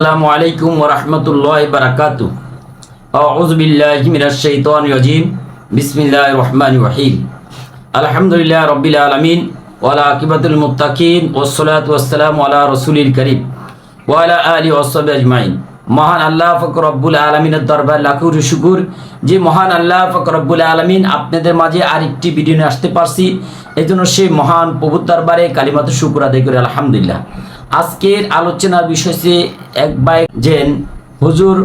আসসালামু আলাইকুম ওরহমতুল্লাহ বারাকাতু। আউযু বিল্লাহি মিনাশ শাইতানির রাজিম। বিসমিল্লাহির রহমানির রহিম। আলহামদুলিল্লাহ রাব্বিল আলামিন ওয়ালা আকিবাতুল মুত্তাকিন ওয়াসসালাতু ওয়াসসালামু আলা রাসূলিল কারীম। ওয়া আলা আলিহি ওয়াসহাবিহি আজমাইন। মহান আল্লাহ ফকর রব্বুল আলমিনের দরবার লাখুর শুকুর। যে মহান আল্লাহ ফকর রব্বুল আলমিন আপনাদের মাঝে আরেকটি ভিডিও নিয়ে আসতে পারছি। এই জন্য সেই মহান প্রভুর দরবারে কালিমাত শুকুর আদায় করি, আলহামদুলিল্লাহ। আজকের আলোচনার বিষয় এক বাই জেন হুজুর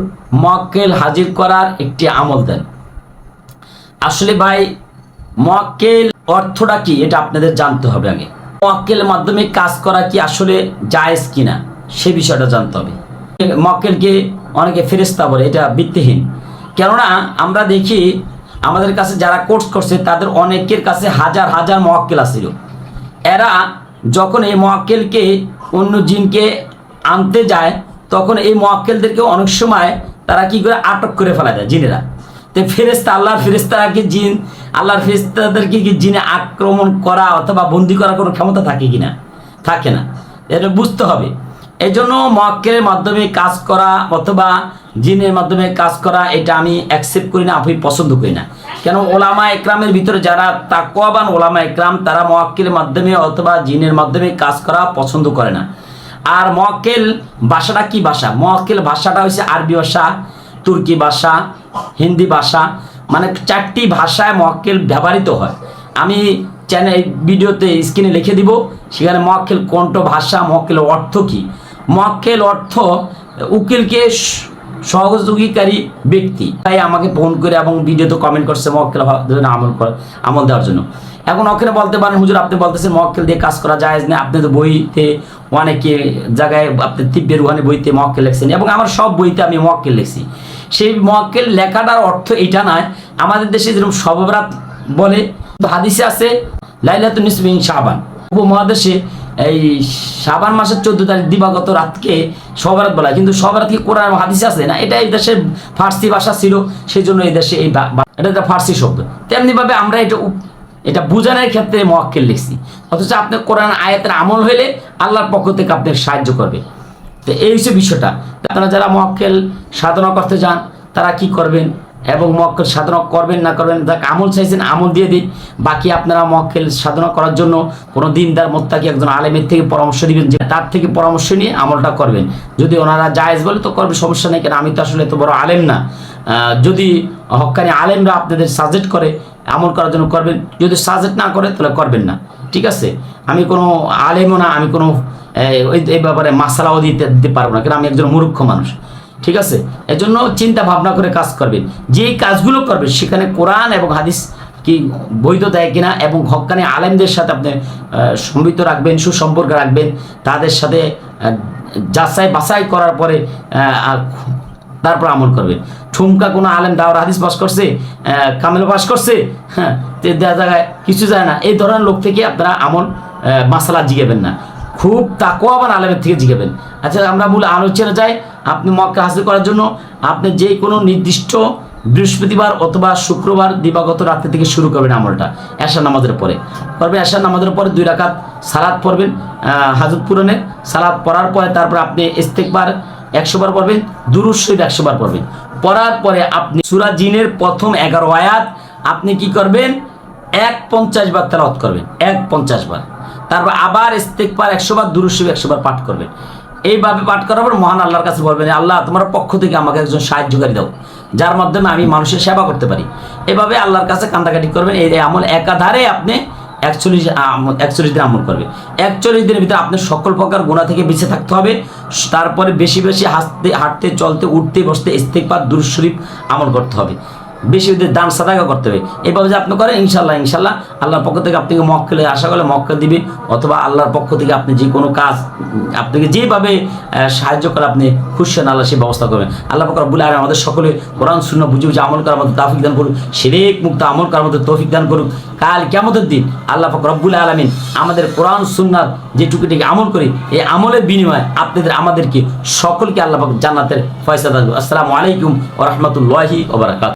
মক্কেল হাজির করার একটি আমল দেন। আসলে ভাই, মক্কেল অর্থটা কি এটা আপনাদের জানতে হবে আগে। মক্কেল মাধ্যমে কাজ করা কি আসলে জায়েজ কিনা, সে বিষয়টা জানতে হবে। মক্কেলকে অনেকে ফেরেস্তা বলে, এটা ভিত্তিহীন। কেননা আমরা দেখি আমাদের কাছে যারা কোর্স করছে, তাদের অনেকের কাছে হাজার হাজার মক্কেল আসছিল এরা যখন এই মক্কেলকে অন্য জিনকে আনতে যায়, তখন এই মোয়াক্কেলদেরকে অনেক সময় তারা কি করে আটক করে ফেলা যায় জিনেরা। তো ফেরেস্তা আল্লাহর ফেরেস্তারা কি জিন, আল্লাহর ফেরেস্তাদেরকে কি জিনে আক্রমণ করা অথবা বন্দি করার কোনো ক্ষমতা থাকে কি না থাকে না। এটা বুঝতে হবে। এই জন্য মক্কেলের মাধ্যমে কাজ করা অথবা জিনের মাধ্যমে কাজ করা এটা আমি অ্যাকসেপ্ট করি না, আমি পছন্দ করি না। কেন ওলামা একরামের ভিতরে যারা তাকওয়াবান ওলামা একরাম, তারা মক্কেলের মাধ্যমে অথবা জিনের মাধ্যমে কাজ করা পছন্দ করে না। আর মক্কেল ভাষাটা কি ভাষা? মক্কেল ভাষাটা হচ্ছে আরবি ভাষা, তুর্কি ভাষা, হিন্দি ভাষা মানে চারটি ভাষায় মক্কেল ব্যবহৃত হয়। আমি চ্যানেল ভিডিওতে স্ক্রিনে লিখে দিব, সেখানে মক্কেল কণ্ঠ ভাষা মক্কেল অর্থ কি? মক্কেল অর্থ উকিলকে সহযোগীকারী ব্যক্তি। তাই আমাকে ফোন করে এবং ভিডিওতে কমেন্ট করছে, মক্কেল আমল কর, আমল দেওয়ার জন্য। এখন ওখানে বলতে পারেন, হুজুর, আপনি বলতেছেন মক্কেল দিয়ে কাজ করা যায় না। আপনি তো বইতে অনেকে জায়গায় আপনি তিব্বের ওখানে বইতে মক্কেল লিখছেন এবং আমার সব বইতে আমি মক্কেল লিখছি। সেই মক্কেল লেখাটার অর্থ এটা নয় আমাদের দেশে যেরকম সবরাত বলে, হাদিসে আছে, লাইলাতুন নিসবিন শাবান। উপমহাদেশে এই শাবান মাসের চোদ্দ তারিখ দিবাগত রাতকে সবরাত বলা হয়। কিন্তু সবরাত কি কোরআন হাদিস আছে? না এটা এই দেশের ফার্সি ভাষা ছিল সেই জন্য এই দেশে এই এটা একটা ফার্সি শব্দ। তেমনিভাবে আমরা এটা এটা বোঝানোর ক্ষেত্রে মক্কেল লিখছি। অথচ আপনি কোরআন আয়াতের আমল হইলে আল্লাহর পক্ষ থেকে আপনাকে সাহায্য করবে। তো এই হচ্ছে বিষয়টা। আপনারা যারা মক্কেল সাধনা করতে যান, তারা কি করবেন? এবং মক্কেল সাধনা করবেন না করবেন, যাকে আমল চাইছেন, আমল দিয়ে দিন। বাকি আপনারা মক্কেল সাধনা করার জন্য কোনো দিনদার মোত্তাকি একজন আলেমের থেকে পরামর্শ দিবেন যে তার থেকে পরামর্শ নিয়ে আমলটা করবেন। যদি ওনারা জায়েজ বলে, তো করবে, সমস্যা নেই, কেন আমি তো আসলে এত বড় আলেম না। যদি হক্কানি আলেমরা আপনাদের সাজেস্ট করে, আমল করার জন্য করবেন, যদি সাজেস্ট না করে, তাহলে করবেন না। ঠিক আছে? আমি কোনো আলেমও না, আমি কোনো এই ব্যাপারে মাসালাও দিতে দিতে পারব না কারণ আমি একজন মূর্খ মানুষ। ঠিক আছে? এজন্য চিন্তা ভাবনা করে কাজ করবেন। যেই কাজগুলো করবেন, সেখানে কোরআন এবং হাদিস কি বৈধ দেয় কিনা এবং হক্কানি আলেমদের সাথে আপনি সম্মিলিত রাখবেন, সুসম্পর্ক রাখবেন, তাদের সাথে যাচাই বাছাই করার পরে তারপর আমল করবেন। ঠুমকা কোনো আলেম দাওয়ার হাদিস পাস করছে কামেল পাস করছে হ্যাঁ দেওয়া জায়গায় কিছু যায় না। এই ধরনের লোক থেকে আপনারা আমল মাসালা জিগাবেন না। খুব তাকওয়াবান আলেমের থেকে জিগাবেন আচ্ছা আমরা মূল আলোচনা যাই আপনি মক্কা হাসিল করার জন্য। আপনি যে কোনো নির্দিষ্ট বৃহস্পতিবার অথবা শুক্রবার দিবাগত রাত্রি থেকে শুরু করবেন আমলটা এশা নামাজের পরে। করবেন এশা নামাজের পরে দুই রাকাত সালাদ পড়বেন হাজত পূরণের সালাদ পড়ার পরে তারপর আপনি ইস্তেকবার একশো বার পড়বেন, দুরুদ শরীফ একশো বার পড়বেন। পড়ার পরে আপনি সুরা জিনের প্রথম এগারো আয়াত আপনি কি করবেন? এক পঞ্চাশ বার তেলাওয়াত করবেন, এক পঞ্চাশ বার। তারপর আবার ইস্তেকবার একশো বার দুরুদ শরীফ একশো বার পাঠ করবেন। এইভাবে পাঠ করার পর মহান আল্লাহর কাছে বলবেন আল্লাহ, তোমার পক্ষ থেকে আমাকে একজন সাহায্যকারী দাও, যার মাধ্যমে আমি মানুষের সেবা করতে পারি। এভাবে আল্লাহর কাছে কান্দাকাটি করবেন, এই আমল একাধারে আপনি একচল্লিশ একচল্লিশ দিন আমল করবে একচল্লিশ দিনের ভিতরে আপনার সকল প্রকার গোনা থেকে বেঁচে থাকতে হবে। তারপরে বেশি বেশি হাসতে, হাঁটতে, চলতে, উঠতে, বসতে ইস্তেকবার দুর শরীফ আমল করতে হবে। বেশি বেশি দান সাদাকা করতে হবে। এভাবে যে আপনি করেন ইনশাল্লাহ ইনশাল্লাহ আল্লাহর পক্ষ থেকে আপনাকে মক্কেলে আশা করলে মক্কেল দিবে, অথবা আল্লাহর পক্ষ থেকে আপনি যে কোনো কাজ, আপনাকে যেভাবে সাহায্য করে আপনি খুশি হন, আল্লাহ সেই ব্যবস্থা করবেন। আল্লাহ পক্ষ বলে আর আমাদের সকলে কোরআন শূন্য বুঝে বুঝে আমল করার মতো তাফিক দান করুক শিরেক মুক্ত আমল করার মতো তৌফিক দান করুক। কাল কেমতের দিন আল্লাহ পাক রব্বুল আলমিন আমাদের কোরআন সুন্নার যেটুকুটিকে আমল করি, এই আমলের বিনিময়ে আপনাদের, আমাদেরকে সকলকে আল্লাহ পাক জান্নাতের ফয়সা দান আসসালামু আলাইকুম ও রহমতুল্লাহি ওবরাকাত